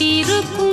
திருப்பு